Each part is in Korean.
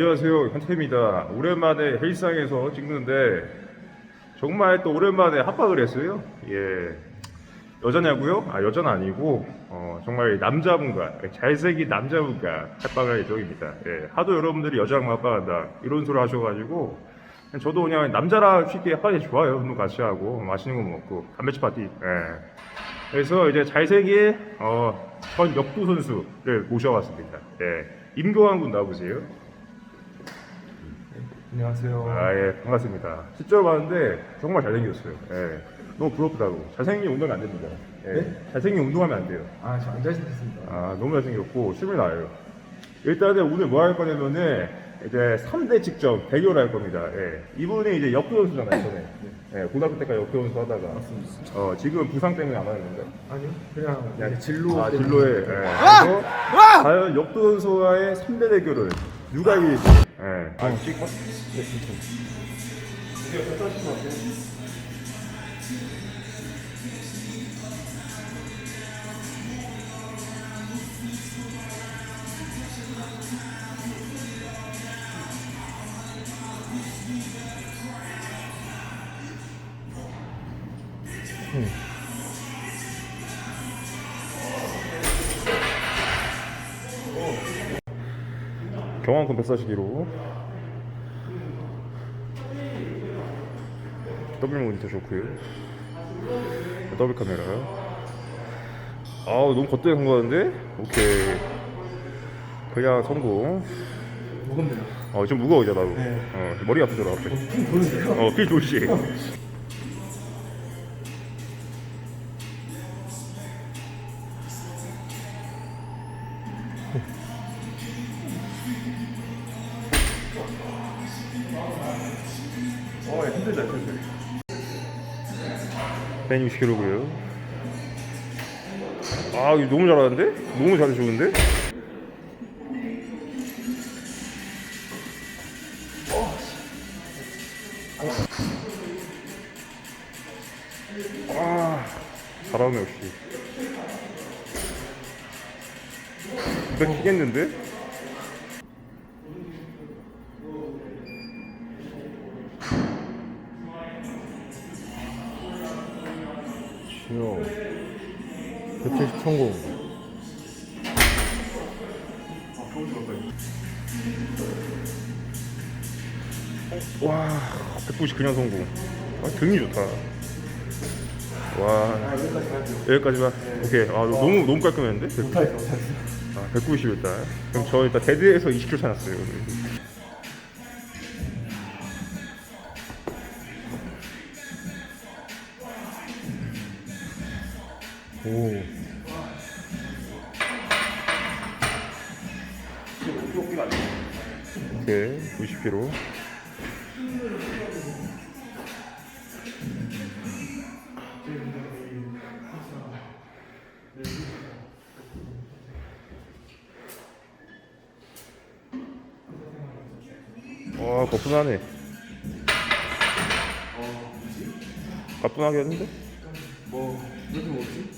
안녕하세요 현태입니다. 오랜만에 헬스장에서 찍는데 정말 또 오랜만에 합박을 했어요. 예. 여자냐고요? 아 여자는 아니고 어, 정말 남자분과 잘생긴 남자분과 합박을 할 예정입니다. 예. 하도 여러분들이 여자랑 합박한다. 이런 소리 하셔가지고 저도 그냥 남자랑 쉽게 합박이 좋아요. 운동 같이 하고 맛있는 거 먹고 담배집 파티. 예. 그래서 이제 잘생긴 어, 전 역도 선수를 모셔왔습니다. 예. 임교환 군 나와보세요 안녕하세요. 아, 예, 반갑습니다. 실제로 봤는데 정말 잘생겼어요. 예. 너무 부럽다고. 잘생긴 운동이 안 됩니다. 예. 네? 잘생긴 운동하면 안 돼요. 아, 저안 잘생겼습니다. 아, 너무 잘생겼고, 힘이 나요. 일단은 오늘 뭐 할 거냐면은, 이제 3대 직전 대결 할 겁니다. 예. 이분이 이제 역도 선수잖아요, 전에. 예, 고등학교 때까지 역도 선수 하다가. 맞습니다. 어, 지금 부상 때문에 안 하는 건가요? 아니요, 그냥 그냥 진로 아, 때문에. 진로에. 예. 그래서 과연 역도 선수와의 3대 대결을 누가 이길지. 예. 아, 찍고? 네, 진짜. 경환권 140kg 더블 모니터 좋고요 더블 카메라 아우 너무 겉도에 성공하는데? 오케이 그냥 성공 무겁네요. 어좀 무거워 이제 나도 네. 어, 머리 아프더라 갑자기? 어, 피 조시 어, 야, 힘들다, 힘들다. 160kg고요. 아, 이거 너무 잘하는데? 너무 잘해주는데? 아, 잘하네, 역시. 뺏기겠는데? 지효. 170 성공. 와, 190 그냥 성공. 아, 등이 좋다. 와, 여기까지만. 오케이. 아, 너무, 너무 깔끔했는데? 못하겠어, 못하겠어. 아, 190 일단. 그럼 저 일단 데드에서 20kg 차놨어요. 오. 오케이, 90kg. 와, 거뿐하네. 가뿐하게 했는데? 뭐, 왜 이렇게 먹지?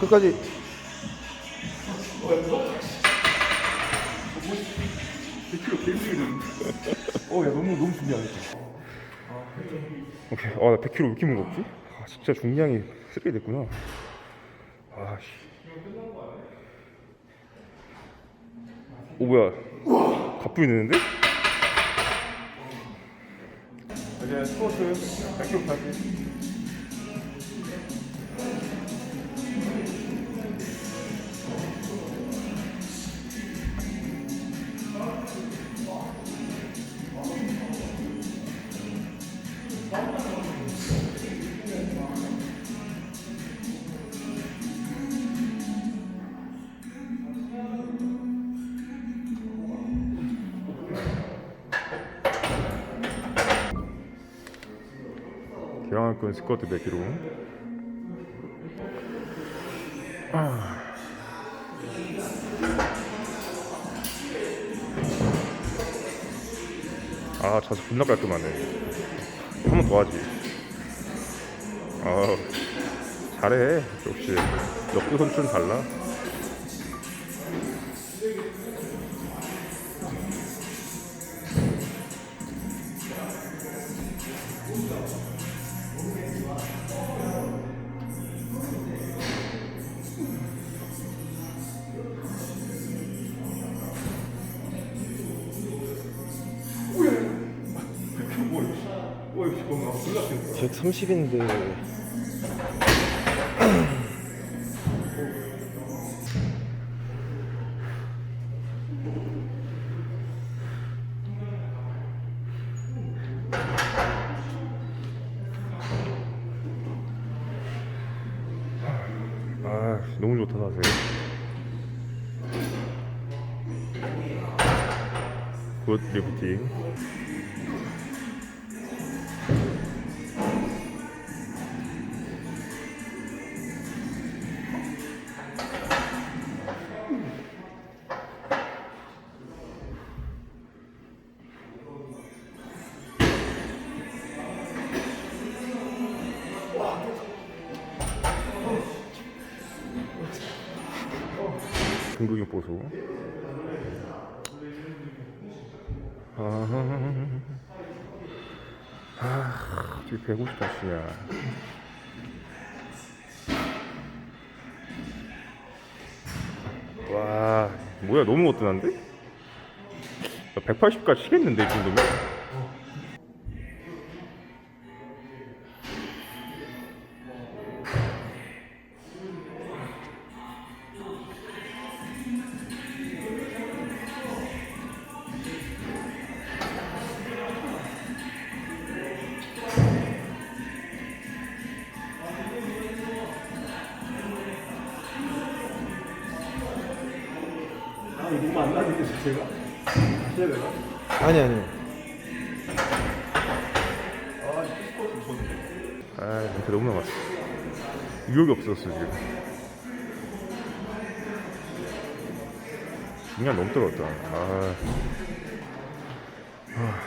끝까지. 어, 야, 너무, 너무 준비하겠다. 오케이. 아, 나 100kg 왜 이렇게 무겁지? 아, 진짜 중량이 쓰레기 됐구나. 아, 씨. 오, 뭐야. 갑분이 되는데? 이제 스쿼트 100kg 탈게. 계 량할건 스쿼트 100kg. 아. 자세 존나 깔끔하네. 한 번 더 하지. 아 잘해. 역시 역도 선출은 달라 130인데. 아 너무 좋다 자세 굿 리프팅 등근육 보수 아, 아 지금 150 다시냐 와 뭐야 너무 어떠한데? 180까지 치겠는데 이 정도면 아니 아니 아 냄새 너무 남았어. 유혹이 없었어 지금. 중량 너무 떨어졌다. 아, 아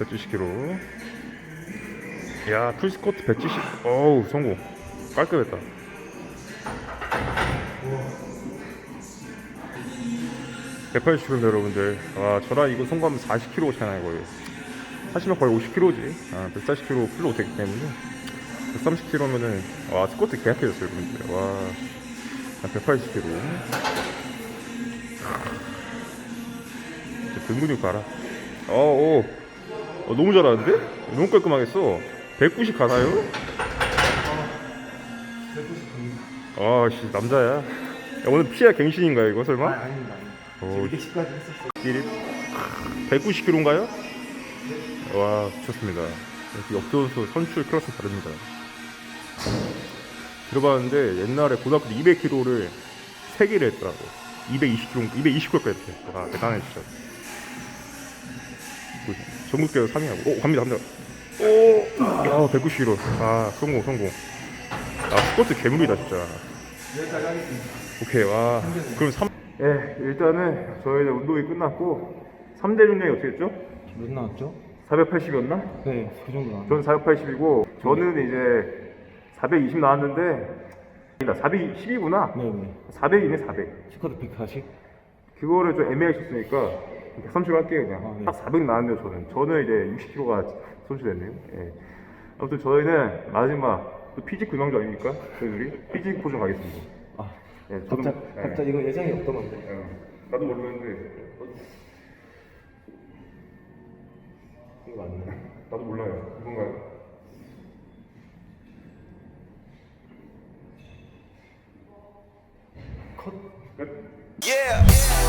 170kg 야 풀스쿼트 170 어우 성공. 깔끔했다1 8 0 k g 여러분들. 와 저랑 이거 성공하면 40kg 차이나요 거의. 하시면 거의 50kg지. 아, 140kg 풀로 되기 때문에. 130kg면은 와 스쿼트 계약해졌어요 여러분들. 와 180kg 등 근육 봐라. 어오 어, 너무 잘하는데? 너무 깔끔하게 써190 가나요? 아씨 남자야. 야, 오늘 피아 갱신인가요 이거 설마? 아 아닙니다 오, 210까지 했었어. 1일 190kg인가요? 와 역시 역도선수 선출 클래스 다릅니다. 들어봤는데 옛날에 고등학교 때 200kg를 3개를 했더라고. 220kg, 220kg까지 했대. 와 대단해 진짜. 그 전국대회 3위하고. 오 갑니다 갑니다. 오 야 190kg 아 성공 성공. 아 스쿼트 괴물이다 진짜. 오케이 와. 그럼 3 예, 일단은 저희는 운동이 끝났고 3대 중량이 어떻게 했죠? 몇 나왔죠? 480이었나? 네 그 정도 나왔 저는 480이고 저는 이제 420 나왔는데 아니다 412구나 네 네 400이네 400 스쿼트 140? 그거를 좀 애매하게 쳤으니까 130 할게요 그냥 아, 네. 딱 400 나왔네요 저는 저는 이제 60kg가 손실됐네요 예. 아무튼 저희는 마지막 또 피직 근황주 아닙니까? 저희들이 피직 포즈 가겠습니다 아 예, 저도- 각자 예. 각자 이거 예상이 없던 건데 어, 나도 모르겠는데 이거 맞나? 나도 몰라요 이건가요? 컷 끝? Yeah.